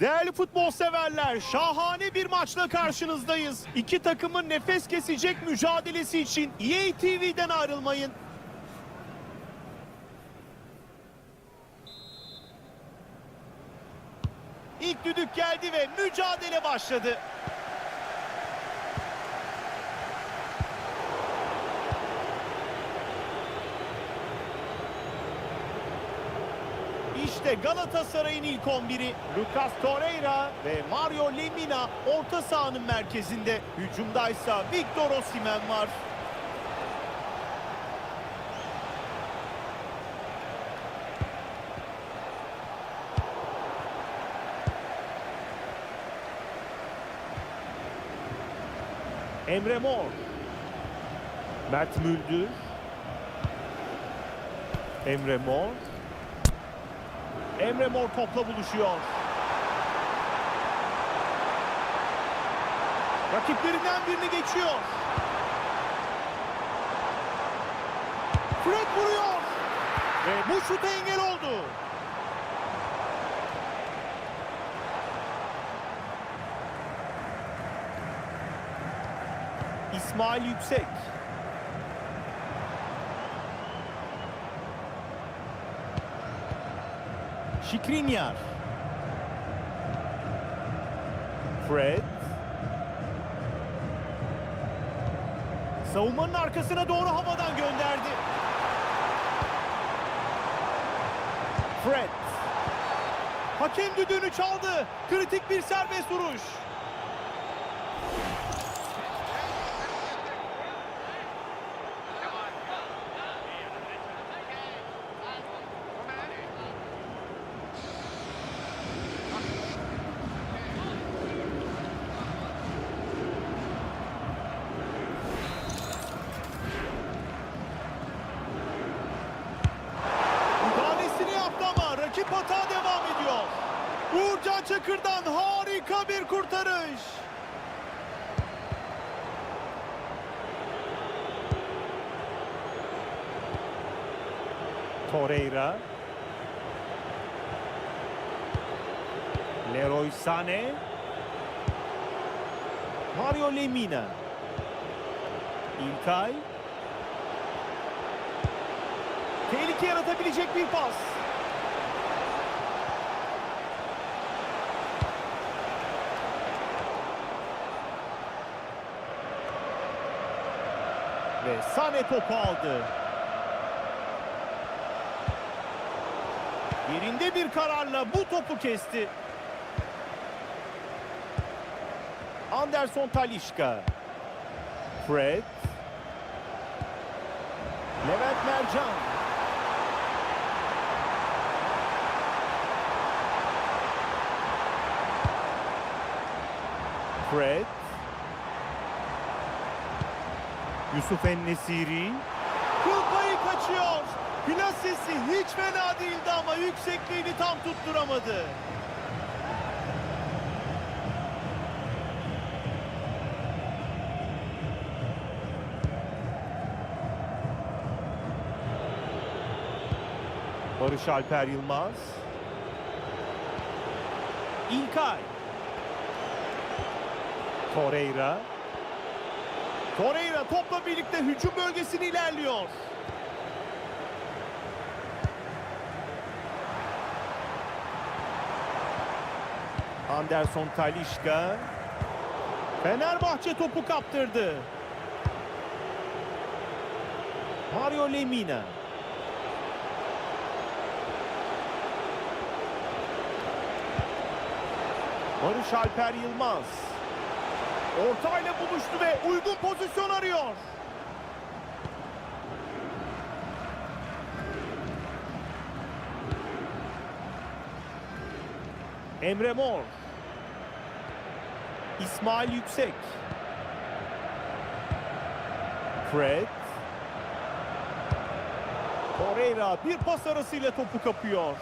Değerli futbol severler, şahane bir maçla karşınızdayız. İki takımın nefes kesecek mücadelesi için EA TV'den ayrılmayın. İlk düdük geldi ve mücadele başladı. İşte Galatasaray'ın ilk 11'i Lucas Torreira ve Mario Lemina orta sahanın merkezinde. Hücumdaysa Victor Osimhen var. Emre Mor. Mert Müldür. Emre Mor. Emre Mor topla buluşuyor. Rakiplerinden birini geçiyor. Fred vuruyor. Ve bu şuta engel oldu. İsmail Yüksek. Şikrinyar. Fred. Savunmanın arkasına doğru havadan gönderdi. Fred. Hakem düdüğünü çaldı. Kritik bir serbest vuruş. Müdahalesini yaptı ama rakip hata devam ediyor. Uğurcan Çakır'dan harika bir kurtarış. Torreira. Leroy Sané. Mario Lemina. İlkay. Tehlike yaratabilecek bir pas. Ve Sane topu aldı. Yerinde bir kararla bu topu kesti. Anderson Talişka. Fred. Levent Mercan. Fred. Yusuf Ennesiri. Kıl payı kaçıyor. Plasesi hiç fena değildi ama yüksekliğini tam tutturamadı. Barış Alper Yılmaz. İlkay. Torreira. Torreira topla birlikte hücum bölgesine ilerliyor. Anderson Talişka. Fenerbahçe topu kaptırdı. Mario Lemina. Barış Alper Yılmaz. Ortayla buluştu ve uygun pozisyon arıyor. Emre Mor. İsmail Yüksek. Fred. Torreira bir pas arasıyla topu kapıyor.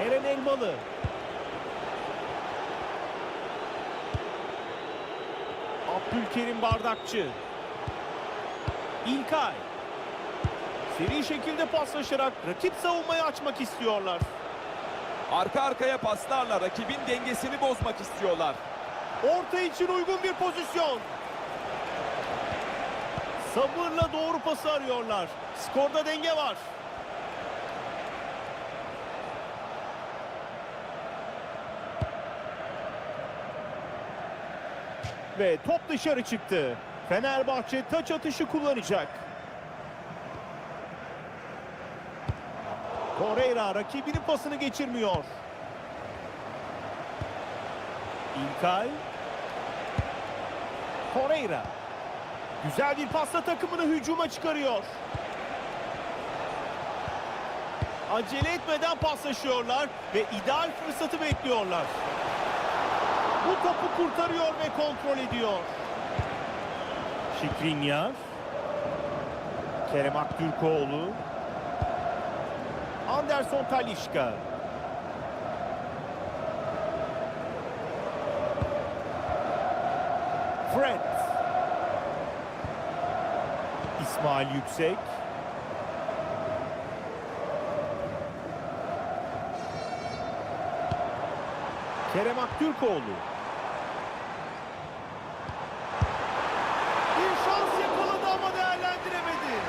Eren Elmalı. Abdülkerim Bardakçı. İlkay. Seri şekilde paslaşarak rakip savunmayı açmak istiyorlar. Arka arkaya paslarla rakibin dengesini bozmak istiyorlar. Orta için uygun bir pozisyon. Sabırla doğru pası arıyorlar. Skorda denge var. Ve top dışarı çıktı. Fenerbahçe taç atışı kullanacak. Torreira rakibinin pasını geçirmiyor. İlkay. Torreira. Güzel bir pasla takımını hücuma çıkarıyor. Acele etmeden paslaşıyorlar ve ideal fırsatı bekliyorlar. Topu kurtarıyor ve kontrol ediyor. Şikrinyar. Kerem Aktürkoğlu. Anderson Talişka. Fred. İsmail Yüksek. Kerem Aktürkoğlu. Bir şans yakaladı ama değerlendiremedi.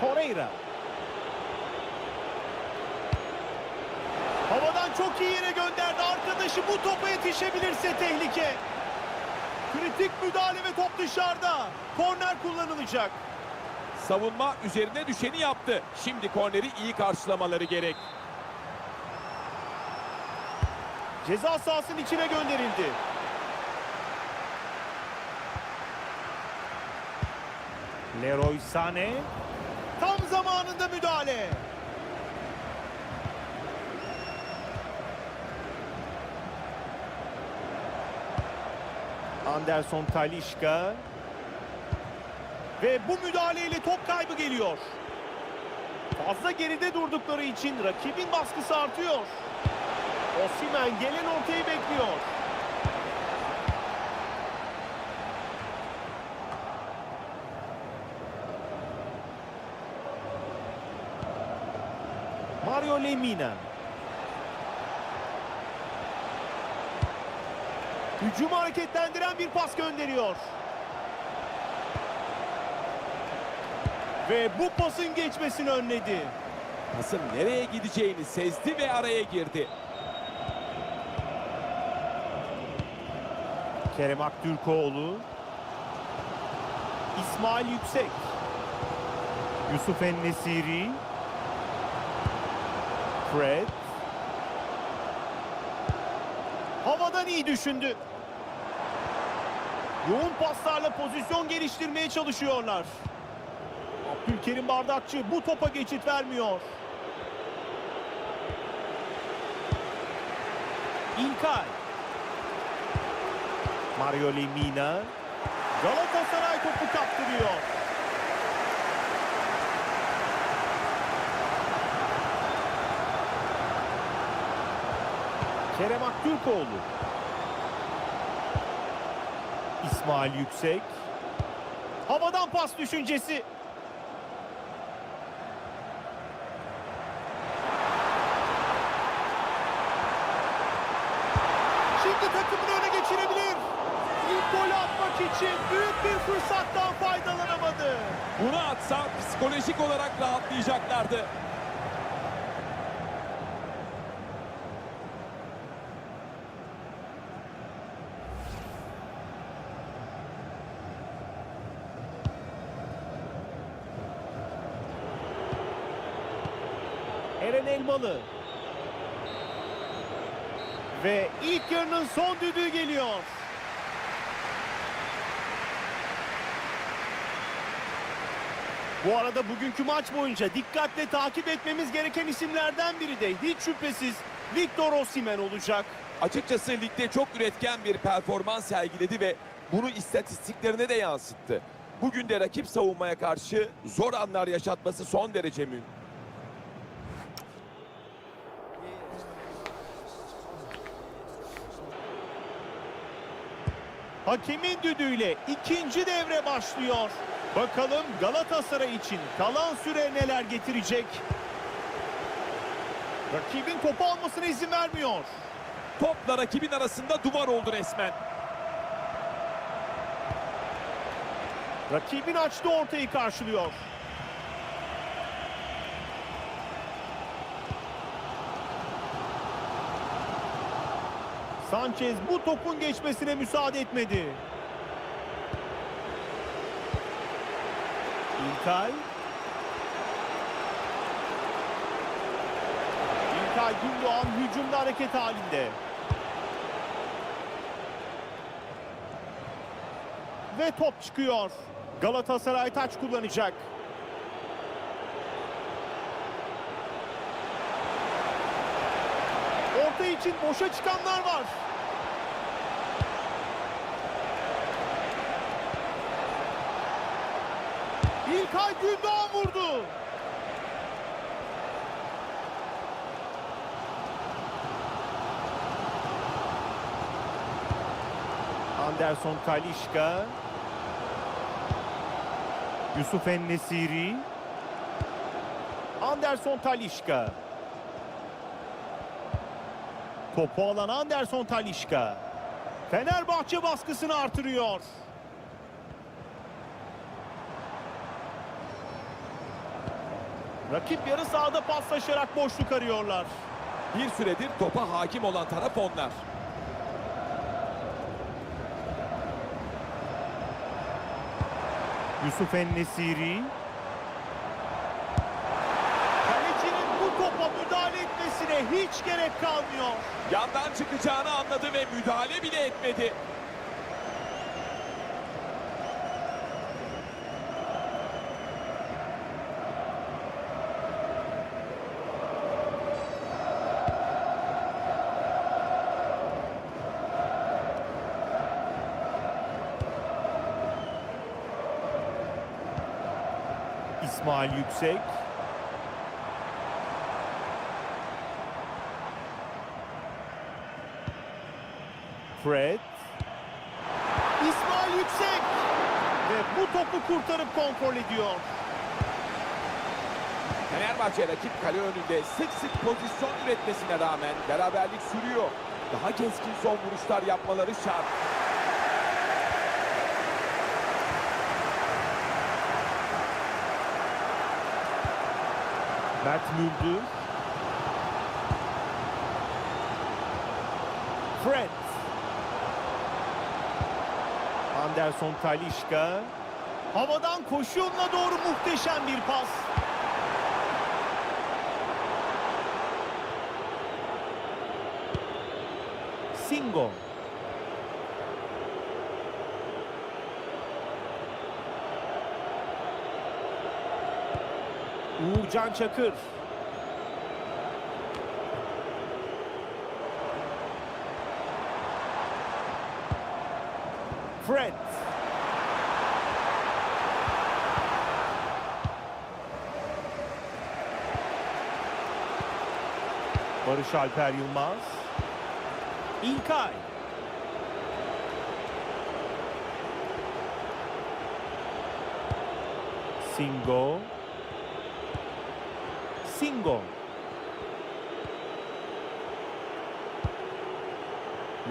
Torreira. Havadan çok iyi yere gönderdi. Arkadaşı bu topa yetişebilirse tehlike. Kritik müdahale ve top dışarıda. Korner kullanılacak. Savunma üzerine düşeni yaptı. Şimdi korneri iyi karşılamaları gerek. Ceza sahasının içine gönderildi. Leroy Sané zamanında müdahale. Anderson Talişka ve bu müdahaleyle top kaybı geliyor. Fazla geride durdukları için rakibin baskısı artıyor. Osimhen gelen ortayı bekliyor. Mario Lemina. Hücumu hareketlendiren bir pas gönderiyor. Ve bu pasın geçmesini önledi. Pasın nereye gideceğini sezdi ve araya girdi. Kerem Aktürkoğlu. İsmail Yüksek. Yusuf Ennesiri. Fred. Havadan iyi düşündü. Yoğun paslarla pozisyon geliştirmeye çalışıyorlar. Abdülkerim Bardakçı bu topa geçit vermiyor. İlkay. Mario Lemina. Galatasaray topu kaptırıyor. Kerem Aktürkoğlu. İsmail Yüksek. Havadan pas düşüncesi. Şimdi takımını öne geçirebilir. İlk golü atmak için büyük bir fırsattan faydalanamadı. Bunu atsa psikolojik olarak rahatlayacaklardı. Eren Elmalı. Ve ilk yarının son düdüğü geliyor. Bu arada bugünkü maç boyunca dikkatle takip etmemiz gereken isimlerden biri de hiç şüphesiz Victor Osimhen olacak. Açıkçası ligde çok üretken bir performans sergiledi ve bunu istatistiklerine de yansıttı. Bugün de rakip savunmaya karşı zor anlar yaşatması son derece mümkün. Hakemin düdüğüyle ikinci devre başlıyor. Bakalım Galatasaray için kalan süre neler getirecek? Rakibin topu almasına izin vermiyor. Topla rakibin arasında duvar oldu resmen. Rakibin açtığı ortayı karşılıyor. Sanchez bu topun geçmesine müsaade etmedi. İlkay. İlkay Gündoğan hücumda hareket halinde. Ve top çıkıyor. Galatasaray taç kullanacak. Orta için boşa çıkanlar var. İlkay Gündoğan vurdu. Anderson Talişka. Yusuf Ennesiri. Anderson Talişka. Topu alan Anderson Talişka. Fenerbahçe baskısını artırıyor. Rakip yarı sahada paslaşarak boşluk arıyorlar. Bir süredir topa hakim olan taraf onlar. Yusuf Ennesiri. Kalecinin bu topa müdahale etmesine hiç gerek kalmıyor. Yandan çıkacağını anladı ve müdahale bile etmedi. İsmail Yüksek. Fred. İsmail Yüksek. Ve bu topu kurtarıp kontrol ediyor. Fenerbahçe rakip kale önünde sık sık pozisyon üretmesine rağmen beraberlik sürüyor. Daha keskin son vuruşlar yapmaları şart. Mert Müldür. Fred. Anderson Talişka. Havadan koşu yoluna doğru muhteşem bir pas. Singo. Uğurcan Çakır. Fred. Barış Alper Yılmaz. İlkay. Singo. Singo.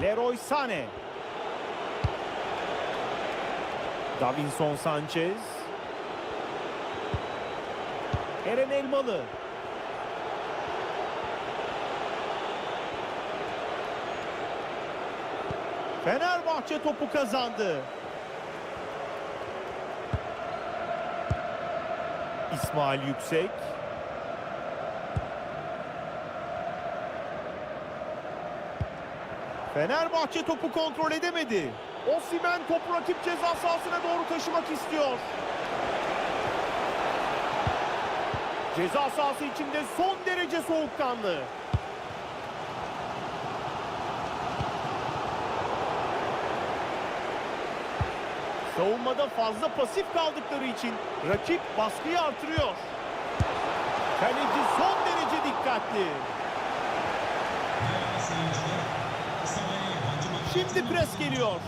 Leroy Sané. Davinson Sanchez. Eren Elmalı. Fenerbahçe topu kazandı. İsmail Yüksek. Fenerbahçe topu kontrol edemedi. Osimhen topu rakip ceza sahasına doğru taşımak istiyor. Ceza sahası içinde son derece soğukkanlı. Savunmada fazla pasif kaldıkları için rakip baskıyı artırıyor. Kaleci son derece dikkatli. Şimdi pres geliyor.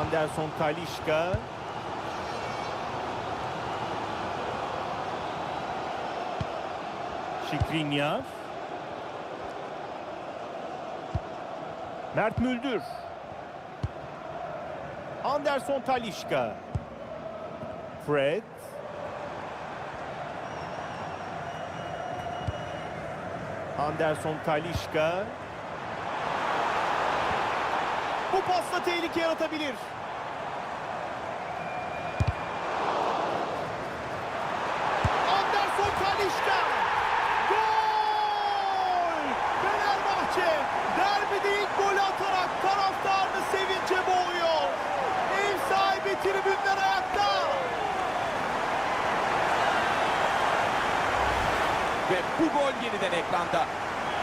Anderson Talişka. Şikrinyar. Mert Müldür. Anderson Talişka. Fred. Anderson Talişka. Bu pasla tehlike yaratabilir. Anderson Talişka. Gol! Fenerbahçe derbide ilk golü atarak taraftarını sevince boğuyor. Ev sahibi tribünler ayakta. Ve bu gol yeniden ekranda.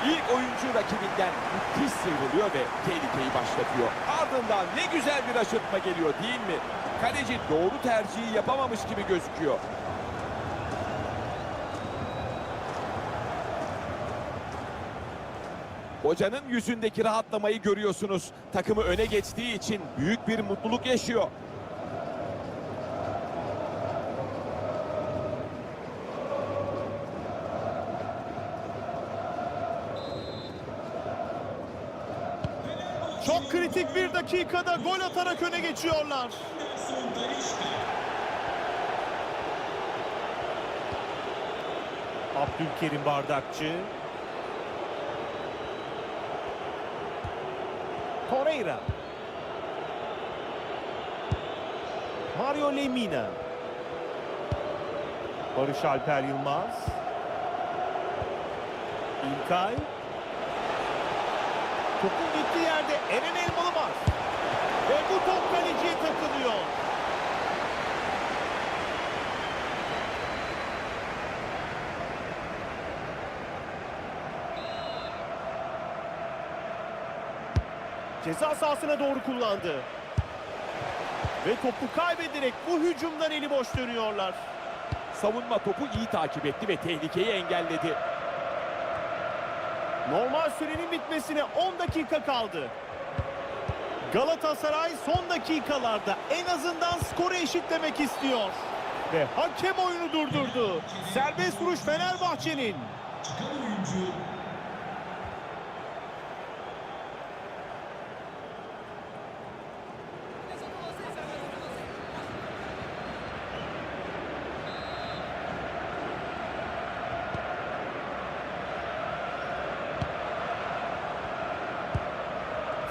İlk oyuncu rakibinden müthiş sıyrılıyor ve tehlikeyi başlatıyor. Ardından ne güzel bir aşırtma geliyor değil mi? Kaleci doğru tercihi yapamamış gibi gözüküyor. Hocanın yüzündeki rahatlamayı görüyorsunuz. Takımı öne geçtiği için büyük bir mutluluk yaşıyor. Kritik bir dakikada gol atarak öne geçiyorlar. Abdülkerim Bardakçı. Torreira. Mario Lemina. Barış Alper Yılmaz. İlkay. Topun gittiği yerde Eren Elmalı var. Ve bu top kaleciye takılıyor. Ceza sahasına doğru kullandı. Ve topu kaybederek bu hücumdan eli boş dönüyorlar. Savunma topu iyi takip etti ve tehlikeyi engelledi. Normal sürenin bitmesine 10 dakika kaldı. Galatasaray son dakikalarda en azından skoru eşitlemek istiyor. Ve hakem oyunu durdurdu. Serbest vuruş Fenerbahçe'nin.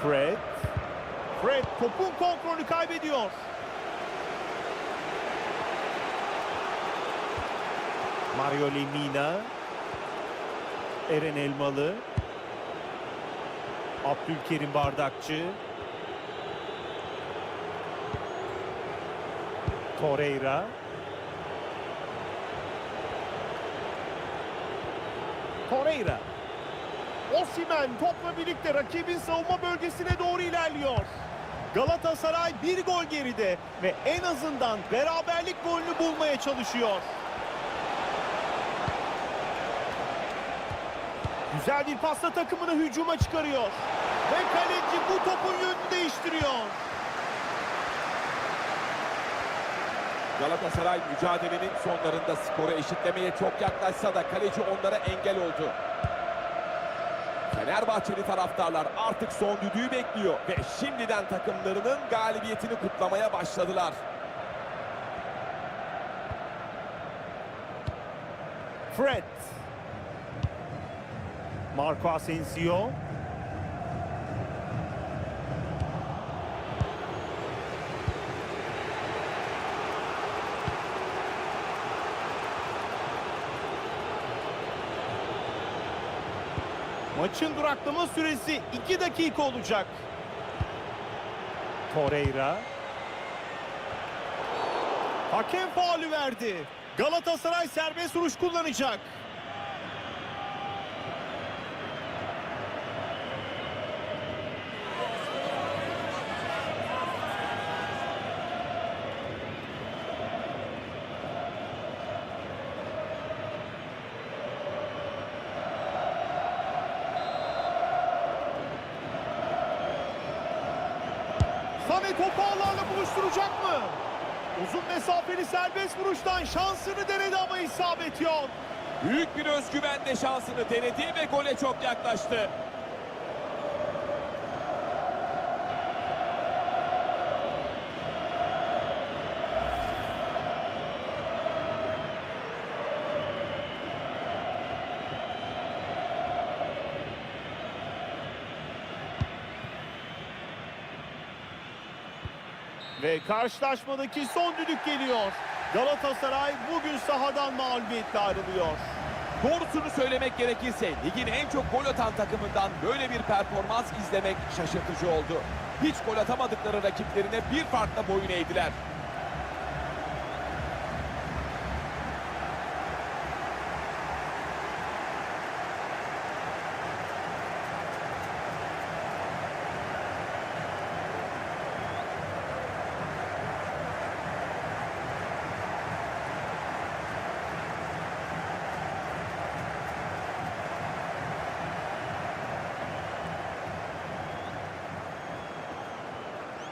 Fred. Fred topun kontrolü kaybediyor. Mario Lemina. Eren Elmalı. Abdülkerim Bardakçı. Torreira. Torreira. Osimhen topla birlikte rakibin savunma bölgesine doğru ilerliyor. Galatasaray bir gol geride ve en azından beraberlik golünü bulmaya çalışıyor. Güzel bir pasla takımını hücuma çıkarıyor. Ve kaleci bu topun yönünü değiştiriyor. Galatasaray mücadelenin sonlarında skoru eşitlemeye çok yaklaşsa da kaleci onlara engel oldu. Fenerbahçeli taraftarlar artık son düdüğü bekliyor ve şimdiden takımlarının galibiyetini kutlamaya başladılar. Fred. Marco Asensio. Maçın duraklama süresi 2 dakika olacak. Torreira. Hakem faulü verdi. Galatasaray serbest vuruş kullanacak. Sane topu ağlarla buluşturacak mı? Uzun mesafeli serbest vuruştan şansını denedi ama isabet yok. Büyük bir özgüvenle şansını denedi ve gole çok yaklaştı. Karşılaşmadaki son düdük geliyor. Galatasaray bugün sahadan mağlubiyetle ayrılıyor. Doğrusunu söylemek gerekirse ligin en çok gol atan takımından böyle bir performans izlemek şaşırtıcı oldu. Hiç gol atamadıkları rakiplerine bir farkla boyun eğdiler.